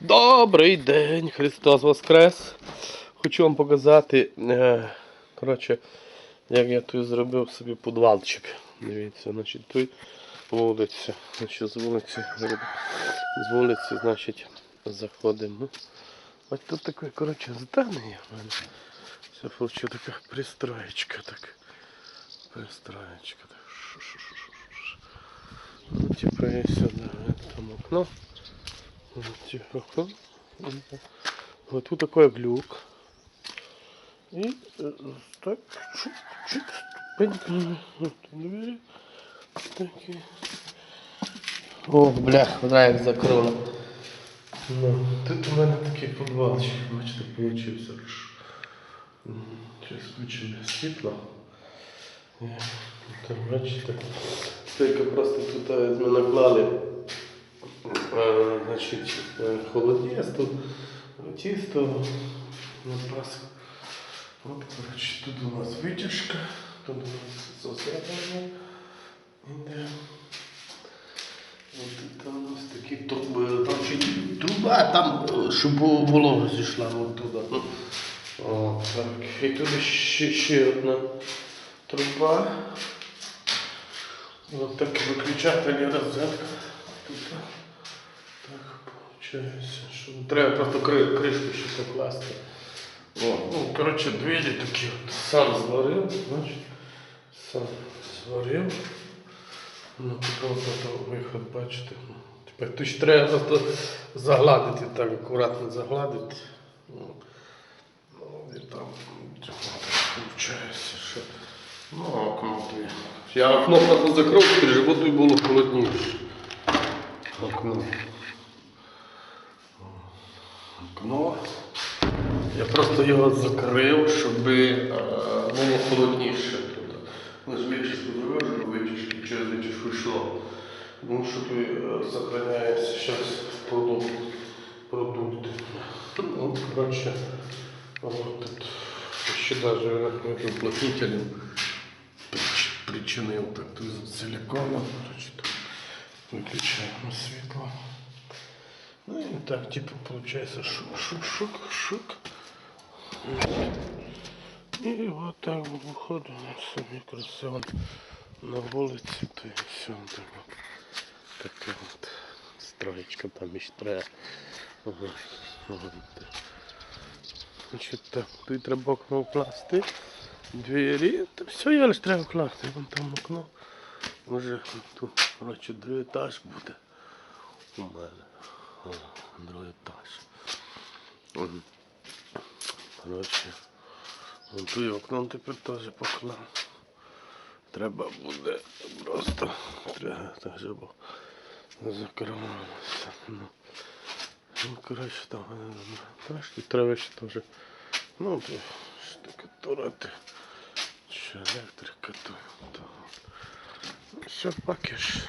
Добрий день, Христос Воскрес. Хочу вам показати, е, коротше, як я тут зробив собі подвалчик. Дивіться, значить, тут вулиця. Значить, з вулиці, з вулиці, значить, заходимо. Ось тут таке, коротше, здання в мене. Все вийшла така пристроєчка, так. Пристроєчка. Так. Шу-шу-шу-шу-шу. Ну, типа, я сюди, там окно. Ну, типа, хоп. Вот тут такой глюк. И э, так, чуть-чуть, ступеньками. Вот двери. Такі. О, бля, вона як закрила. Ну, тут у мене такий подвалчик, бачите, получився. Зараз включимо світло. Е, Там, бачите, тільки просто тут е, ми наклали Е, значить, е, холодець тут, тісто на пасху. От, коротше, тут у нас витяжка, тут у нас зосередження іде. От тут у нас такі труби, значить, труба там, е, щоб волога зійшла от туди. Ну, О, так. І тут ще, ще одна труба. Ось так виключатель і розетка. Тут. Так, виходить, що треба просто кри, кришку ще покласти. О, ну, коротше, двері такі от. Сам зварив, значить, сам зварив. Ну, тут от, от, виход, бачите. Тепер тут ще треба просто загладити, так акуратно загладити. Ну, і там, виходить, що... Ну, окно є. Я окно просто закрив, щоб животу було холодніше. Окно. Окно. Я просто його закрив, щоб е, було холодніше тут. Ну, зробив, витяжки через витяжку йшло. Тому що тут е, зберігається зараз продукт, продукти. Ну, коротше, от тут ще навіть уплотнителем прич- причинив так тут з силиконом. Виключаємо світло. Ну і так, типу, получается шук-шук-шук-шук. І от так виходимо на самі красиво на вулиці, то і все так. Така от строєчка там. Ага. Ага. Значить так, тут треба окно вкласти. Двері, та все є, лише треба вкласти. Вон там окно. Може тут, коротше, другий етаж буде у мене. О, другий етаж. М. Коротше, вон тут і окно тепер теж поклав. Треба буде просто треба так, щоб закривалося. Ну, ну коротше, там е, трошки треба ще теж. Ну, то штукатурити. Чи електрика, то. Все, пакеш.